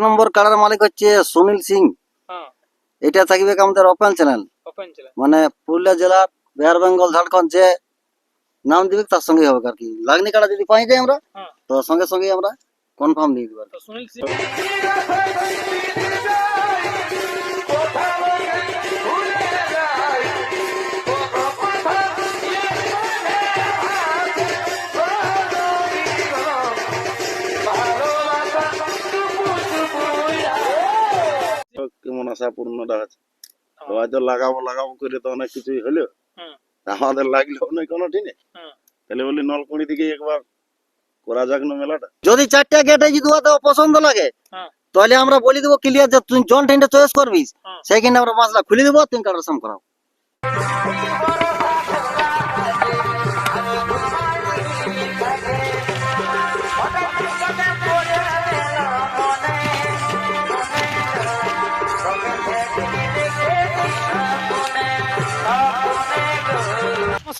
নম্বর কাড়ার মালিক হচ্ছে সুনীল সিং। হ্যাঁ। এটা থাকবে আমাদের ওপেন চ্যানেল মানে পুরুলিয়া জেলার বিহার বেঙ্গল ঝাড়খণ্ড যে নাম দিবে তার সঙ্গে হবে আর কি। লাগনি কাড়া যদি পাই যাই আমরা হ্যাঁ। তো সঙ্গে সঙ্গে আমরা কনফার্ম দিয়ে দিব সুনীল সিং আশা পূর্ণটা আছে সবাই তো লাগাবো লাগাবো করে তো অনেক কিছুই হলো আমাদের লাগল অনেক কোনো ঠিনে তাহলে বলি নলকুড়ি থেকে একবার করা যাক না মেলাটা। যদি চারটা গেটে যদি ওদের পছন্দ লাগে হ্যাঁ। তাহলে আমরা বলে দেবো ক্লিয়ার যে তুই জন টেনটা চয়েস করবি। সেখানে সেইখানে আমরা মাছলা খুলে দেবো তুমি কারোর সাম করাও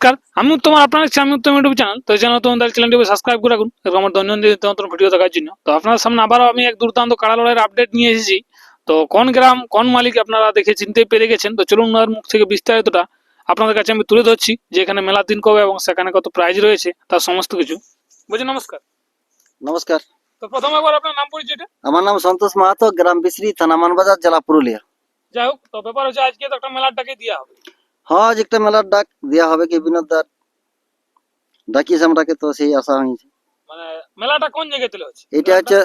নমস্কার। আমি উত্তম আপনার আমি উত্তম ইউটিউব চ্যানেল তো চ্যানেল তোমাদের চ্যানেলটি সাবস্ক্রাইব করে রাখুন এবং আমার দৈনন্দিন নতুন ভিডিও দেখার জন্য। তো আপনার সামনে আবারও আমি এক দুর্দান্ত কাড়া লড়াইয়ের আপডেট নিয়ে এসেছি। তো কোন গ্রাম কোন মালিক আপনারা দেখে চিনতে পেরে গেছেন? তো চলুন ওনার মুখ থেকে বিস্তারিতটা আপনাদের কাছে আমি তুলে ধরছি যে এখানে মেলার দিন কবে এবং সেখানে কত প্রাইজ রয়েছে তার সমস্ত কিছু। বুঝি নমস্কার। নমস্কার। তো প্রথমে একবার আপনার নাম পরিচয়টা আমার নাম সন্তোষ মাহাতো গ্রাম বিশ্রী থানা মানবাজার জেলা পুরুলিয়া। যাই হোক তো ব্যাপার হচ্ছে আজকে তো একটা মেলার ডাকে দেওয়া হবে। হ্যাঁ আজ একটা মেলার ডাক দেওয়া হবে কি বিনোদার ডাকিয়েছে আমরাকে তো সেই আশা হয়েছে মানে মেলাটা কোন জায়গায় তুলে হচ্ছে এটা হচ্ছে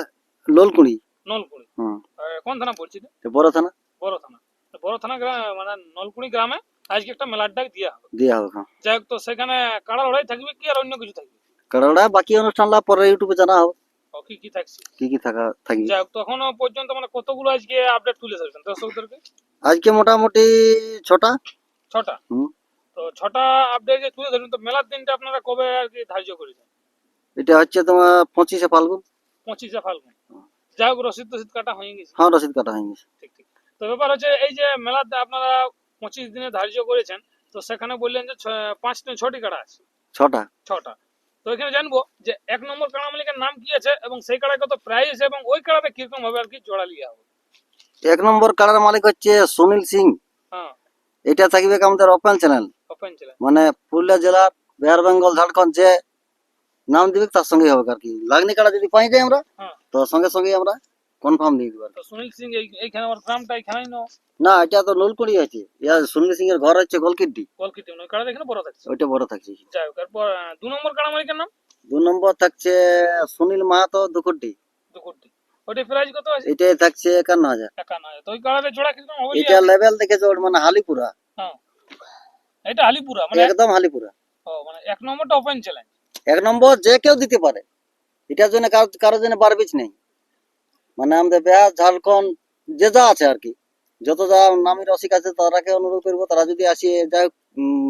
লোলকুড়ি নলকুড়ি হুম আহ, কোন থানা পড়ছি এটা? এটা বড় থানা বড় থানা তো বড় থানা গ্রাম মানে নলকুড়ি গ্রামে আজকে একটা মেলার ডাক দেওয়া হবে দেওয়া হবে হ্যাঁ যাই হোক তো সেখানে কাড়া লড়াই থাকবে কি আর অন্য কিছু থাকবে কারণ বাকি অনুষ্ঠানটা পরে ইউটিউবে জানা হবে ও কি কি থাকছে কি কি থাকা থাকবে যাই হোক তো এখনও পর্যন্ত মানে কতগুলো আজকে আপডেট তুলে ধরেছেন দর্শকদেরকে আজকে মোটামুটি ছটা ছটা? তো ছটা আপডেট যে তুলে ধরেন তো মেলার দিনটা আপনারা কবে আর কি ধার্য করেছেন? এটা হচ্ছে তোমার পঁচিশে ফাল্গুন। পঁচিশে ফাল্গুন। যাই হোক রসিদ টসিদ কাটা হয়ে গেছে। হ্যাঁ রসিদ কাটা হয়ে গেছে। ঠিক ঠিক। তো ব্যাপার হচ্ছে এই যে মেলাতে আপনারা পঁচিশ দিনে ধার্য করেছেন তো সেখানে বললেন যে ছ- পাঁচটা ছটি কাড়া আছে। ছটা। ছটা। তো এখানে জানব যে এক নম্বর কাড়া মালিকের নাম কি আছে এবং সেই কাড়ায় কত প্রাইস এবং ওই কাড়াতে কীরকম ভাবে আর কি জোড়া লিয়া হবে? এক নম্বর কাড়ার মালিক হচ্ছে সুনীল সিং। হ্যাঁ। এটা থাকবে আমাদের ওপেন চ্যানেল মানে পুরুলিয়া জেলার বিহার বেঙ্গল ঝাড়খন্ড যে নাম দিবে তার সঙ্গে হবে আর কি। লাগনি কাটা যদি পাই যাই আমরা হ্যাঁ। তো সঙ্গে সঙ্গে আমরা কনফার্ম দিয়ে দেবো আর সুনীল সিং এইখানে আমার গ্রামটা এখানেই নো না এটা তো লোলকুড়ি আছে। ইয়া সুনীল সিং এর ঘর হচ্ছে গলকিড্ডি। কলকাতা নয় কাড়া এখানে বড় থাকছে। ওইটা বড় থাকছে। যাই হোক এরপর আহ, দু নম্বর কাড়া মালিকের নাম? দু নম্বর থাকছে সুনীল মাহাতো দুকুড্ডি। দুকুটি ওইটা প্রাইস কত আছে? এটাই থাকছে তো ওই জোড়া কীরকম হবে এটা লেভেল দেখেছে ওর মানে হালিপুরা। হ্যাঁ। এটা আলিপুরা মানে একদম হালিপুরা। ও মানে এক নম্বরটা ওপেন চ্যালেঞ্জ এক নম্বর যে কেউ দিতে পারে। এটার জন্য কারও কারোর জন্য বারবিচ নেই। মানে আমাদের বিহার ঝাড়খণ্ড যে যা আছে আর কি। যত যা নামি রসিক আছে তারাকে অনুরোধ করব তারা যদি আসে যাই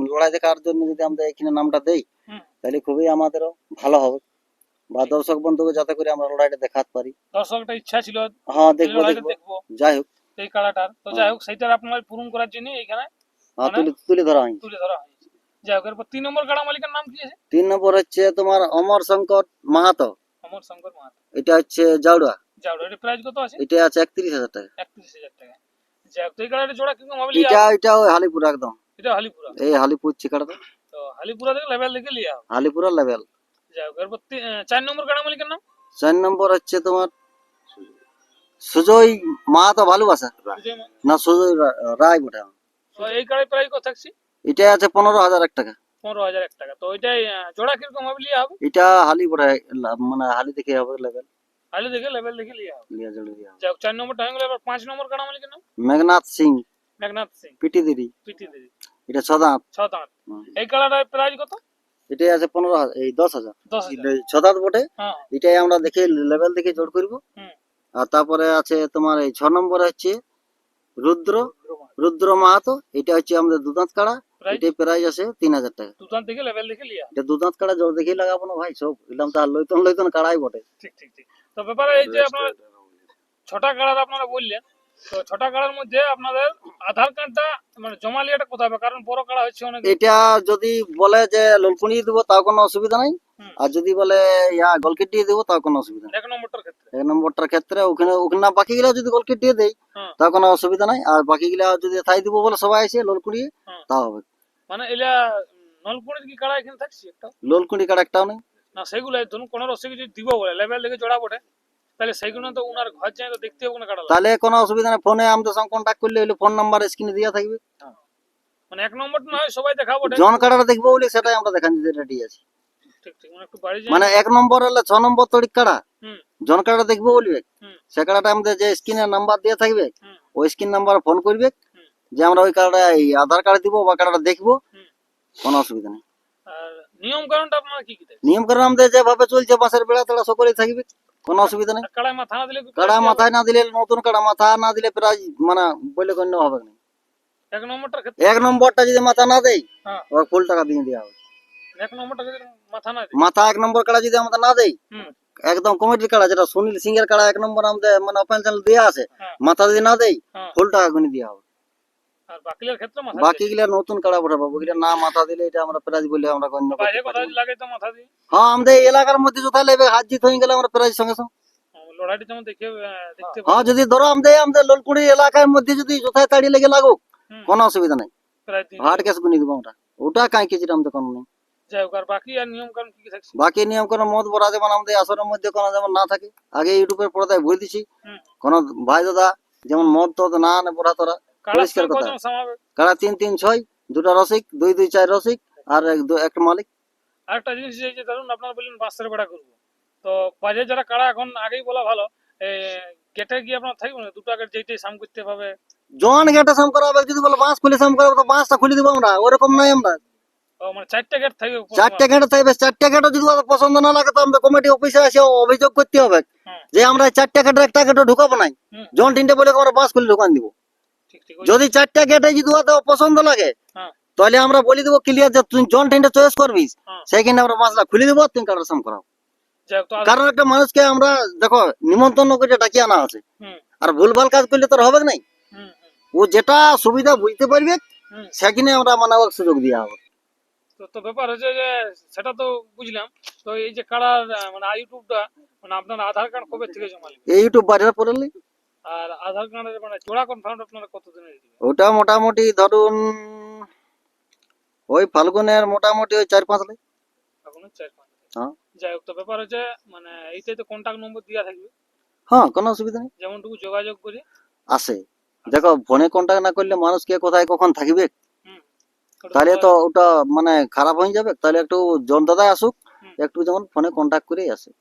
লড়াই দেখার জন্য যদি আমরা এখানে নামটা দেই তাহলে খুবই আমাদেরও ভালো হবে। বা দর্শক বন্ধুকে যাতে করে আমরা লড়াইটা দেখাতে পারি। দর্শকটা ইচ্ছা ছিল হ্যাঁ দেখব দেখব। যাই হোক। এই কাড়াটার। তো যাই হোক সেইটার আপনার পূরণ করার জন্য এখানে হ্যাঁ, মানে? তুলে তুলে ধরা হয়নি। তুলে ধরা হয়েছে যাই হোক এরপর তিন নম্বর কাড়া মালিকের নাম কি আছে? তিন নম্বর হচ্ছে তোমার অমর শঙ্কর মাহাতো। অমর শঙ্কর মাহাতো। এটা হচ্ছে জাউড়া। যাও এটা প্রাইস কত আছে? এটা আছে একত্রিশ হাজার টাকা। একত্রিশ হাজার টাকা। যাই হোক এই কাড়াটা জোড়া কীরকম হবে? এটা এটা হালিপুরা একদম। এটা হালিপুরা। এই হালিপুর চিকাড়া তো হালিপুরা থেকে লেভেল দেখে লিয়া হালিপুরা লেভেল। যাই হোক এরপর তি- আহ, চার নম্বর কাড়া মালিকের নাম চার নম্বর হচ্ছে তোমার সুজয় মাহাতো ভালোবাসা বিজয় মা- না সুজয় রা- রায় বটে তো এই কাড়ায় প্রাইস কত থাকছে এটা আছে পনেরো হাজার এক টাকা পনেরো হাজার এক টাকা তো ওইটাই আহ, জোড়া কীরকম হবে লিয়া হবে এটা হালি বটে লা- মানে হালি দেখে হবে লেভেল হালি দেখে লেভেল দেখে লিয়া হবে লিয়া জড়ে দিয়া হবে। যাই হোক চার নম্বরটা হয়ে গেল এবার পাঁচ নম্বর কাড়া মালিকের নাম মেঘনাথ সিং মেঘনাথ সিং পিটিদিরি পিটি দেবী এটা ছদাঁত ছ দাঁত এই কালারটার প্রাইস কত এটাই আছে পনেরো হাজার এই দশ হাজার। হাজার। বটে। হ্যাঁ। এটাই আমরা দেখে লেভেল দেখে জোর করব। আর তারপরে আছে তোমার এই ছ নম্বরে হচ্ছে রুদ্র রুদ্র মাহাতো। এটা হচ্ছে আমাদের দুদাঁত কাড়া। এটাই প্রাইস আছে তিন হাজার টাকা। দুটান থেকে লেভেল দেখে লিয়া। এটা দুদাঁত কাড়া জোর দেখেই লাগাবো না ভাই সব এলাম তার লইতন লইতন কাড়াই বটে। ঠিক ঠিক ঠিক। তো ব্যাপারে এই যে আপনার ছটা কালার আপনারা বললেন তো ছটা কাড়ার মধ্যে আপনাদের আধার কার্ডটা মানে জমা লিয়াটা কোথায় হবে? কারণ বড় কাড়া হচ্ছে অনেক এটা যদি বলে যে ললকুনি দিব তাও কোনো অসুবিধা নাই। আর যদি বলে ইয়া গলকিট দিয়ে দিব তাও কোনো অসুবিধা এক নম্বরটার ক্ষেত্রে। এক নম্বরটার ক্ষেত্রে ওখানে ওখানে বাকি গুলা যদি গলকিট দিয়ে দেয়। তাও কোনো অসুবিধা নাই। আর বাকি গুলা যদি থাই দিব বলে সবাই ললকুড়ি। তাও হবে। মানে এলা নলকুড়ির কি কাড়া এখানে থাকছে একটা ললকুড়ি একটাও নেই। না সেগুলো ধরুন কোনো রসে দিব বলে লেভেল দেখে জোড়া বটে তাহলে সেইগুলো তো উনার ঘর যায় তো দেখতে হবে না কাড়া তাহলে কোনো অসুবিধা নেই। ফোনে আমাদের সঙ্গে কন্ট্যাক্ট করলে হলে ফোন নাম্বার স্ক্রিনে দেওয়া থাকবে। মানে এক নম্বরটা না হয় সবাই দেখা বটে জন কার্ডটা দেখব বলে সেটাই আমরা দেখান দিতে রেডি আছি। মানে মানে এক নম্বর হলে ছ নম্বর তড়িৎ কাড়া। জন কার্ডটা দেখব বলবে সে কার্ডটা আমাদের যে স্ক্রিনের নাম্বার দিয়ে থাকবে ওই স্ক্রিন নাম্বার ফোন করবে যে আমরা ওই কার্ডটা এই আধার কার্ড দিব বা কার্ডটা দেখব কোনো অসুবিধা নেই। নিয়ম কারণটা আপনারা কি কি নিয়ম কারণ আমাদের যেভাবে চলছে বাসের বেড়া তারা সকলেই থাকবে। কোনো অসুবিধা নেই। আর মাথা না দিলে কাড়া মাথায় না দিলে নতুন কাড়া মাথা না দিলে প্রায় মানে বলে গণ্য হবে না। এক নম্বরটার ক্ষেত্রে এক নম্বরটা যদি মাথা না দেয় হ্যাঁ। ওর ফুল টাকা দিয়ে দেওয়া হবে। এক নম্বরটা যদি মাথা না দিই মাথা এক নম্বর কাড়া যদি আমাদের না দেয় একদম কমিটির কাড়া যেটা সুনীল সিং এর কাড়া এক নম্বর আমাদের মানে ওপেন চ্যানেল দেওয়া আছে হ্যাঁ। মাথা যদি না দেয় হ্যাঁ। ফুল টাকা গুনি দেওয়া হবে। আর বাকিলের ক্ষেত্রে মাথা বাকি গুলা নতুন কাড়া না মাথা দিলে এটা আমরা প্রাইজ বলে আমরা গণ্য করতে কথা লাগে তো মাথা দিই হ্যাঁ আমাদের এলাকার মধ্যে যথা লেবে হাত জিত হয়ে গেলে আমরা প্রাইজ সঙ্গে সঙ্গে। লড়াইটা যেমন দেখে দেখতে হ্যাঁ যদি ধরো আমাদের আমাদের লোলকুড়ি এলাকার মধ্যে যদি লেগে লাগুক কোনো অসুবিধা নাই। কেস গুনি দিব। আমরা। ওটা কাই কিছু আমাদের কোনো নেই। বাকি নিয়ম কোনো মত বলা যেমন আমাদের আসরের মধ্যে কোনো যেমন না থাকে আগে ইউটিউবের পর্দায় ভরে দিছি। কোনো ভাই দাদা যেমন মদ তো না বড়া তোরা পরিষ্কার কথা। কারা তিন তিন ছয়? দুটা রসিক দুই দুই চার রসিক আর এক একটা মালিক। আরেকটা জিনিস যে ধরুন আপনারা বললেন বেড়া করব। তো বাজে যারা কাড়া এখন আগেই বলা ভালো গেটে গিয়ে আপনার থাকবে না? দুটো যেইটাই সাম করতে হবে জন গেটে সাম করা হবে যদি বলে বাঁশ খুলে সাম করা হবে তো বাঁশটা খুলে দিব আমরা। ওরকম নাই আমরা। মানে চারটে গেট থাকবে চারটে গেটে থাকবে চারটে গেটে যদি পছন্দ না লাগে তো কমিটি অফিসে এসে অভিযোগ করতে হবে। যে আমরা চারটে একটা গেটে ঢুকাবো নাই। জন তিনটে বলে আমরা বাঁশ খুলে ঢুকান দিব। যদি চারটে গেটে যদি ওদের পছন্দ লাগে হ্যাঁ। তাহলে আমরা বলে দেবো ক্লিয়ার যে তুই জন তিনটে চয়েস করবিস হ্যাঁ। সেইখানে আমরা বাঁশটা খুলে দেবো তুমি কাটার সাম করাও। কারণ একটা মানুষকে আমরা দেখো নিমন্ত্রণ করে ডাকিয়ে আনা আছে। আর ভুলভাল কাজ করলে তোর হবে নাই? ও যেটা সুবিধা বুঝতে পারবে সেখানে আমরা মানে সুযোগ দেওয়া হবে। তো ব্যাপার হচ্ছে যে সেটা তো বুঝলাম। তো এই যে আহ, মানে ইউটিউবটা মানে আপনার আধার কার্ড কবে থেকে জমা এই ইউটিউব বাইরে পড়লে আর আধার কার্ডের মানে জোড়া কনফার্ম আপনারা ওটা মোটামুটি ধরুন ওই ফাল্গুনের মোটামুটি ওই চার পাঁচ লাই এখন চার পাঁচ হ্যাঁ। যাই হোক তো ব্যাপার হচ্ছে মানে তো কন্ট্যাক্ট নম্বর দেওয়া থাকবে। হ্যাঁ কোনো অসুবিধা নেই। যেমনটুকু যোগাযোগ করে। আসে দেখো ফোনে কন্ট্যাক্ট না করলে মানুষ কে কোথায় কখন থাকবে? তাহলে তো- ওটা মানে খারাপ হয়ে যাবে। তাহলে একটু জন দাদা আসুক। একটু যেমন ফোনে কন্ট্যাক্ট করেই আসে।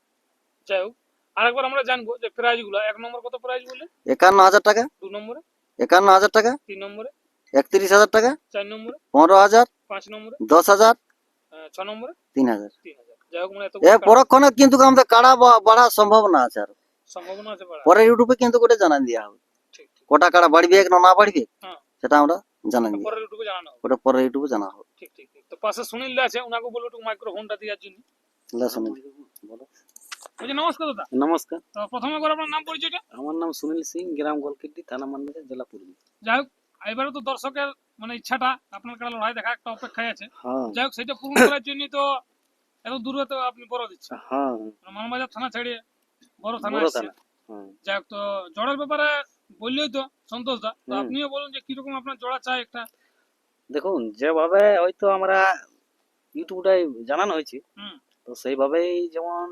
যাই হোক আরেকবার আমরা জানব যে প্রাইজগুলো এক নম্বর কত প্রাইজ বলে একান্ন হাজার টাকা। দু নম্বরে? একান্ন হাজার টাকা। তিন নম্বরে? একত্রিশ হাজার টাকা। চার নম্বরে? পনেরো হাজার। পাঁচ নম্বরে? দশ হাজার। ছ নম্বরে? তিন হাজার। মানে এ পরক্ষণে কিন্তু আমাদের কাড়া বাড়ার সম্ভাবনা আছে আর। সম্ভাবনা আছে পরে ইউটিউবে কিন্তু করে জানান দেওয়া হবে। কটা কাড়া বাড়বে না না বাড়বে হ্যাঁ। সেটা আমরা জানান দিই ইউটিউবে জানানো হবে। ওটা পরে ইউটিউবে জানা হবে। ঠিক ঠিক ঠিক। তো পাশে সুনীল দা আছে ওনাকে বলব একটু মাইক্রোফোনটা দেওয়ার জন্য লা বলো। বলছি নমস্কার দাদা। নমস্কার। তো প্রথমে করে আপনার নাম পরিচয়টা? আমার নাম সুনীল সিং গ্রাম গোলকিড্ডি থানা মানবাজার জেলা পুরুলিয়া। যাই হোক এবারে তো দর্শকের মানে ইচ্ছাটা আপনার কাছে লড়াই দেখা একটা অপেক্ষায় আছে। হ্যাঁ। যাই হোক সেটা পূরণ করার জন্য তো এত দূরে তো আপনি বড় দিচ্ছেন। হ্যাঁ। মানবাজার থানা বড় থানা হ্যাঁ। যাই হোক তো জড়ের ব্যাপারে বললেই তো সন্তোষ দা। তো আপনিও বলুন যে কীরকম আপনার জোড়া চাই একটা। দেখুন যেভাবে হয়তো আমরা ইউটিউবটাই জানানো হয়েছে হুম। তো সেইভাবেই যেমন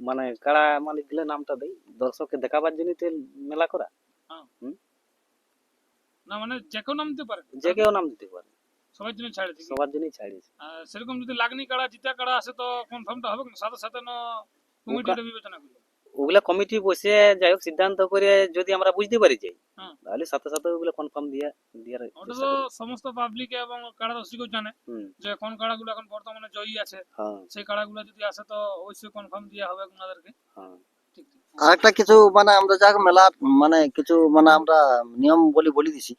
মানে কারা মালিক দিলে নামটা দেই? দর্শককে দেখাবার জন্য তো মেলা করা। না মানে যে কেউ নাম দিতে পারে। যে কেউ নাম দিতে পারে। সবার জন্য ছাড়ে দিই সবার জন্য ছাড়ে আর সেরকম যদি লাগনি কাড়া জিতা কাড়া আসে তো কনফার্মটা হবে না সাথে সাথে না কমিটিটা বিবেচনা করবে। ওগুলা কমিটি বসে যাই হোক সিদ্ধান্ত করে যদি আমরা বুঝতে পারি যাই তাহলে সাথে সাথে ওগুলো কনফার্ম দিয়ে দিয়ার ওটা তো সমস্ত পাবলিক এবং কাড়া দর্শকও জানে যে কোন কাড়াগুলো এখন বর্তমানে জয়ী আছে। হ্যাঁ। সেই কাড়াগুলো যদি আসে তো অবশ্যই কনফার্ম দেওয়া হবে ওনাদেরকে। হ্যাঁ। আরেকটা কিছু মানে আমরা যাক মেলা মানে কিছু মানে আমরা নিয়ম বলি বলি দিছি।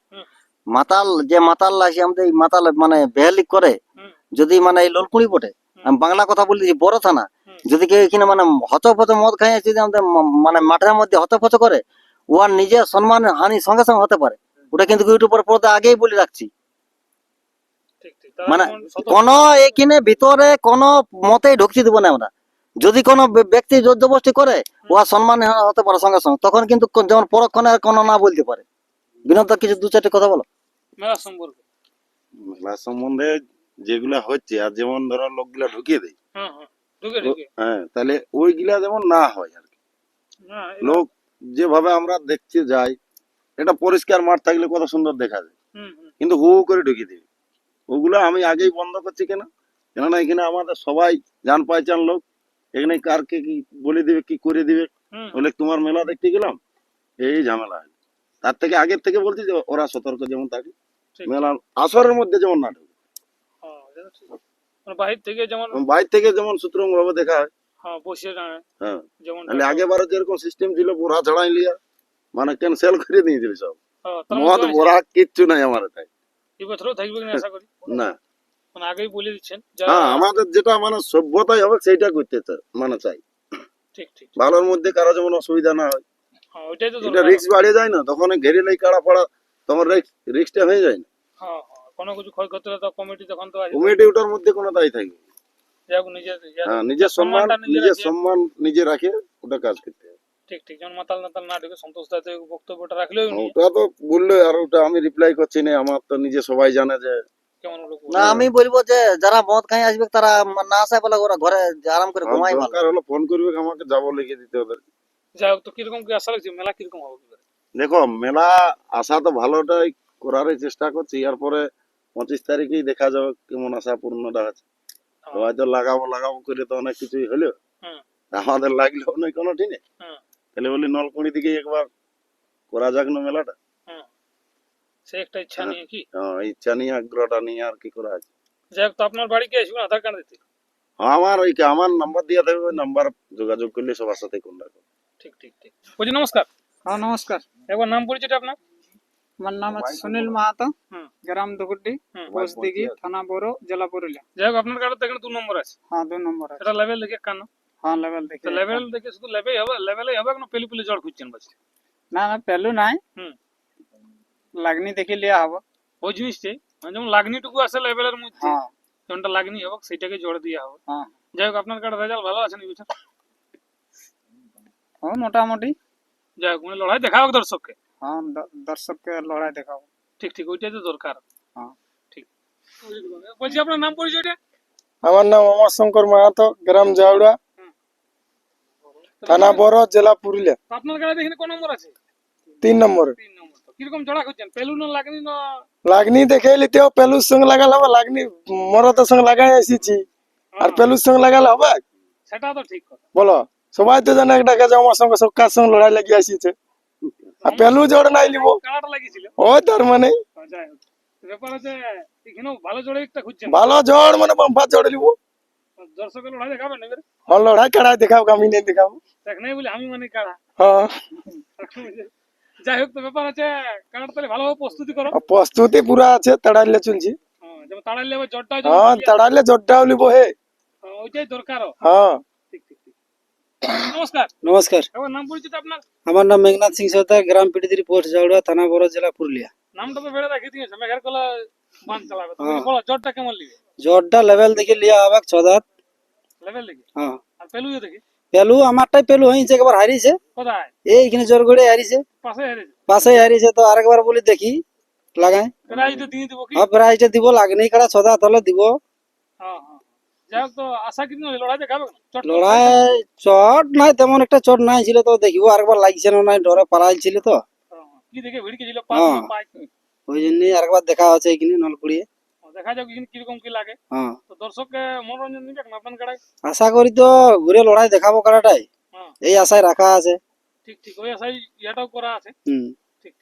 মাতাল যে মাতাল আছে আমাদের মাতাল মানে বেহালি করে হুম। যদি মানে এই লোলকুড়ি বটে আমি বাংলা কথা বলি দিছি বড় থানা। যদি কেউ এখানে মানে হতপথ মদ খাই যদি আমাদের মানে মাঠের মধ্যে হতপথ করে ওর নিজের সম্মান হানি সঙ্গে সঙ্গে হতে পারে। ওটা কিন্তু ইউটিউবের পর্দা আগেই বলে রাখছি। ঠিক ঠিক। তারা মানে কোন এখানে ভিতরে কোন মতেই ঢুকতে দিব না আমরা। যদি কোনো ব্য- ব্যক্তি জোরজবস্তি করে ওয়া সম্মান হতে পারে সঙ্গে সঙ্গে। তখন কিন্তু যেমন পরক্ষণে আর কোনো না বলতে পারে। বিনোদ কিছু দু চারটে কথা বলো। মেলা সম্পর্কে। মেলা সম্বন্ধে যেগুলা হচ্ছে আর যেমন ধরো লোকগুলা ঢুকিয়ে দেয়। হ্যাঁ হ্যাঁ হ্যাঁ তাহলে ওইগুলা যেমন না হয় আর কি। লোক যেভাবে আমরা দেখতে যাই এটা পরিষ্কার মাঠ থাকলে কত সুন্দর দেখা যায়। কিন্তু হু করে ঢুকিয়ে দিবে। ওগুলো আমি আগেই বন্ধ করছি কেন? কেননা এখানে আমাদের সবাই জান পাইচান লোক। এখানে কারকে কি বলে দিবে কি করে দিবে? বলে তোমার মেলা দেখতে গেলাম? এই ঝামেলা তার থেকে আগের থেকে বলছি যে ওরা সতর্ক যেমন থাকে। মেলার আসরের মধ্যে যেমন না ঢুকে। হ্যাঁ, এটা তো ঠিক। মানে বাহির থেকে যেমন বাইরে থেকে যেমন সুতরং দেখা হয়। হ্যাঁ বসে হ্যাঁ। যেমন তাহলে আগে যেরকম সিস্টেম ছিল বোরা ছাড়াই লিয়া মানে ক্যান্সেল করে দিয়েছিল সব। হ্যাঁ, মদ বোরা কিচ্ছু নাই আমার তাই। এই থাকবে কিনা আশা করি? না। মানে আগেই বলে দিচ্ছেন হ্যাঁ আমাদের যেটা মানে সভ্যতাই হবে সেইটা করতে মানে চাই। ঠিক ঠিক ভালোর মধ্যে কারও যেমন অসুবিধা না হয়। হ্যাঁ ওইটাই তো এটা রিস্ক বাড়িয়ে যায় না তখন ঘেরে লাই কাড়া পড়া তোমার রিস্কটা হয়ে যায় না। হ্যাঁ কোনো কিছু ক্ষয়ক্ষতি হলে তো কমিটি তখন তো আছে কমিটি ওটার মধ্যে কোনো দায়ী থাকবে নিজের হ্যাঁ নিজের সম্মান নিজের সম্মান নিজে রাখে ওটা কাজ করতে হবে। ঠিক ঠিক যেমন মাতাল নাতাল না ঢুকে সন্তোষ দাতে বক্তব্যটা রাখলেও ওটা তো বলল আর ওটা আমি রিপ্লাই করছি না আমার তো নিজে সবাই জানে যে না আমি বলব যে যারা মদ খাই আসবে তারা না আসায় বলে ওরা ঘরে আরাম করে ঘুমাই ভালো দরকার হলো ফোন করবে আমাকে যাব লিখে দিতে হবে। যাই হোক তো কীরকম কি আশা লাগছে? মেলা কীরকম হবে? দেখো মেলা আশা তো ভালোটাই করার চেষ্টা করছি এরপরে পঁচিশ তারিখেই দেখা যাবে কেমন আশা পূর্ণটা আছে। হ্যাঁ, হয়তো লাগাবো লাগাবো করে তো অনেক কিছুই হলো। আমাদের লাগলেও নয় কোনো ঠিক নেই। তাহলে বলি নলকুড়ি দিকে একবার করা যাক না মেলাটা। সে একটা ইচ্ছা নিয়ে কি? হ্যাঁ, ইচ্ছা নিয়ে আগ্রহটা নিয়ে আর কি করা আছে। যাই হোক তো আপনার বাড়ি কি আসবেন আধার কার্ড দিতে? হ্যাঁ, আমার ওই আমার নাম্বার দিয়ে থাকবে ওই নাম্বার যোগাযোগ করলে সবার সাথে কন্ট্যাক্ট ঠিক ঠিক ঠিক। বলছি নমস্কার। হ্যাঁ নমস্কার। একবার নাম পরিচয়টা আপনার? নাম আছে সুনীল মাহাতো হুম। গ্রাম দুগুড্ডি হুম। পোস্টদিঘি থানা বড় জেলা পুরুলিয়া যাই হোক আপনার কার্ডে তো এখানে দু নম্বর আছে হ্যাঁ দু নম্বর আছে এটা লেভেল দেখে কানো হ্যাঁ লেভেল দেখে তো লেভেল দেখে শুধু লেভেল হবে লেভেলে হবে কোনো পেলি পেলি জড় খুঁজছেন বাস না না পেলু নাই হুম। লাগনি দেখে লিয়া হব ওই জিনিসটাই মানে যেমন লাগনিটুকু আছে লেভেলের মধ্যে হ্যাঁ যেমনটা লাগনি হবে সেটাকে জোর দিয়ে হবে হ্যাঁ যাই হোক আপনার কার্ড রেজাল্ট ভালো আছে না এই বছর ও মোটামুটি যাই হোক মানে লড়াই দেখাবো দর্শককে হ্যাঁ দর্শককে লড়াই দেখাবো। ঠিক ঠিক ওইটাই তো দরকার। হ্যাঁ। ঠিক। বলছি আপনার নাম পরিচয়টা? আমার নাম অমর শঙ্কর মাহাতো গ্রাম জাউড়া থানা বড় জেলা পুরুলিয়া। আপনার কাছে এখানে কোন নম্বর আছে? তিন নম্বরে। তিন নম্বর কীরকম জোড়া খুঁজছেন পেলু না লাগনি না? লাগনি দেখে লিতেও পেলুর সঙ্গে লাগাল হবে লাগনি মরতের সঙ্গে লাগাই এসেছি আর পেলুর সঙ্গে লাগালে হবে? সেটা তো ঠিক কথা। বলো সবাই তো জানে একটা কাছে আমার সঙ্গে সবকার সঙ্গে লড়াই লাগিয়ে আসিছে। আর পেলু জোড় নাই লিব কালাটা লাগিয়েছিল ও তার মানে তো যাই হোক তো ব্যাপার আছে এখানেও ভালো জোড়া একটা খুঁজছেন ভালো জোড় মানে বাম্পা জোড় লিব দর্শকের লড়াই দেখাবেন না এবারে হ্যাঁ লড়াই কাড়াই দেখাও আমি নেই দেখাবো দেখ নাই বলে আমি মানে কাড়া হ্যাঁ যাই হোক তো ব্যাপার আছে কাড়াটা তাহলে ভালোভাবে প্রস্তুতি করো আর প্রস্তুতি পুরা আছে তাড়াইলে চলছি হ্যাঁ, যেমন তাড়াইলে এবার জ্বরটা হ্যাঁ তাড়াইলে জোরটাও লিব হে ওইটাই দরকারও হ্যাঁ ঠিক ঠিক ঠিক নমস্কার নমস্কার এবার নাম পরিচিত আপনার আমার নাম মেঘনাথ সিং সর্দার গ্রাম পিটিদিরি পোস্ট জাউড়া থানা বড় জেলা পুরুলিয়া। নামটা তো বেড়ে রাখি দিয়েছে মেঘের কলা বান চালাবে। তো হ্যাঁ। বলো জ্বরটা কেমন লিবে জোরটা লেভেল দেখে লিয়া হবে ছদাত লেভেল দেখি? হ্যাঁ। আর পেলুও দেখি? পেলু আমারটাই পেলু হয়েছে একবার হারিয়েছে। কোথায়? এইখানে জোর করে হারিয়েছে। পাশে হেরেছে পাশে হারিয়েছে তো আরেকবার বলি দেখি লাগাই। প্রাইজ তো দিয়ে দেবো কি? হ্যাঁ প্রাইজটা দিব লাগনি কাড়া ছদা তাহলে দিব। হ্যাঁ। লড়াই চট নাই তেমন একটা চট নাই ছিল তো দেখিব আরেকবার লাগছে না নাই ডরে পালাই ছিল তো। হ্যাঁ, ওই জন্য আরেকবার দেখা হচ্ছে এখানে নলকুড়িয়ে। দেখা যাক কীরকম কি লাগে। হ্যাঁ। তো দর্শককে মনোরঞ্জন দিবে আপনার কাড়ায়? আশা করি তো ঘুরে লড়াই দেখাবো কাড়াটাই হ্যাঁ। এই আশায় রাখা আছে। ঠিক ঠিক ওই আশাই ইয়াটাও করা আছে। হুম। ঠিক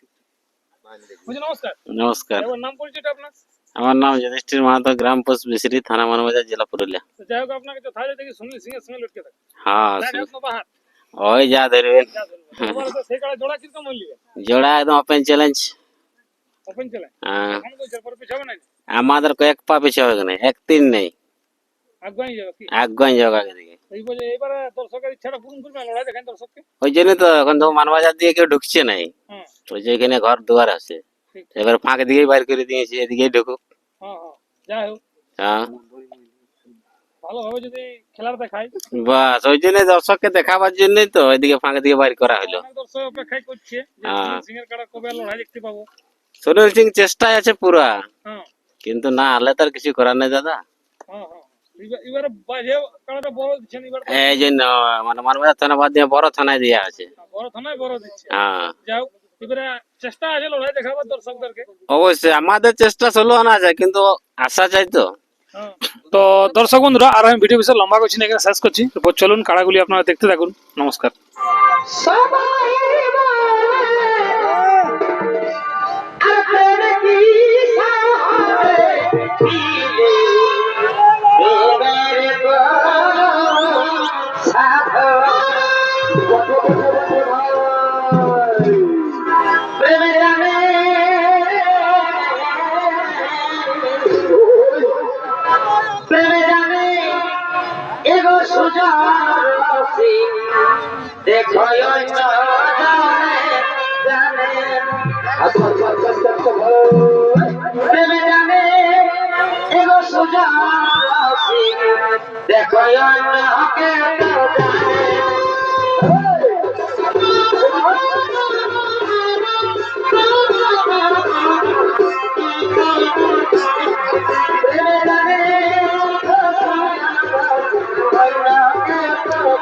নমস্কার। নমস্কার। নাম পরিচয়টা আপনার? আমার নাম যুধিষ্ঠির মাহাতো গ্রাম পোস্ট বিসরি থানা মানবাজার জেলা পুরুলিয়া। তো যাই হোক আপনাকে তো থাইলে দেখি সুনীল সিং এর সঙ্গে লটকে থাকে। হ্যাঁ না, সু- ঢেউক না বাহার ওই যা ধরবেন। যা ধরবো। তো এবারে তো সেই কাড়া জোড়া কীরকম মূল্য জোড়া একদম ওপেন চ্যালেঞ্জ ওপেন চলে হ্যাঁ। এখন কইছে পরে পিছ হবে না আমাদের কয়েক পা পিছিয়ে হবে না এক তিন নেই। আগুয়াই যাবে কি? আগুয়ান যোগ আগে দিকে। এই বলে এবারে দর্শকের ইচ্ছাটা পূরণ করবে লড়াই দেখেন দর্শককে। ওই জন্য তো এখন তো মানবাজার দিয়ে কেউ ঢুকছে নাই। হুম। ওই যে এখানে ঘর দুয়ার আছে। ঠিক। এবার ফাঁক দিকেই বাইর করে দিয়েছে এদিকেই হ্যাঁ হ্যাঁ যাই হোক। হ্যাঁ। ভালোভাবে যদি খেলার দেখায়। বাস ওই জন্য দর্শককে দেখাবার জন্যই তো ওইদিকে ফাঁক দিয়ে বাইর করা হলো। দর্শক অপেক্ষাই করছে। সিং এর কাড়া কবে লড়াই দেখতে পাবো। সুনীল সিং চেষ্টায় আছে পুরা। কিন্তু না হলে তার কিছু করার নেই দাদা। এই জন্য মানে মানবাজার থানা বাদ দিয়ে বড় থানায় দেওয়া আছে। বড় থানায় বড় দিচ্ছে। হ্যাঁ। যাও এবারে চেষ্টা আছে লড়াই দেখাবার দর্শকদেরকে। অবশ্যই আমাদের চেষ্টা ষোলো আনা আছে কিন্তু আশা চাই তো। হ্যাঁ। তো দর্শক বন্ধুরা আর আমি ভিডিও বিষয় লম্বা করছি না এখানে শেষ করছি। এরপর চলুন কাড়াগুলি আপনারা দেখতে থাকুন। নমস্কার। দেখো জানে প্রেমে জানে? এগো সোজা দেখো হকে প্রেমে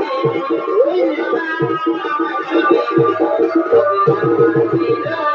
Thank you.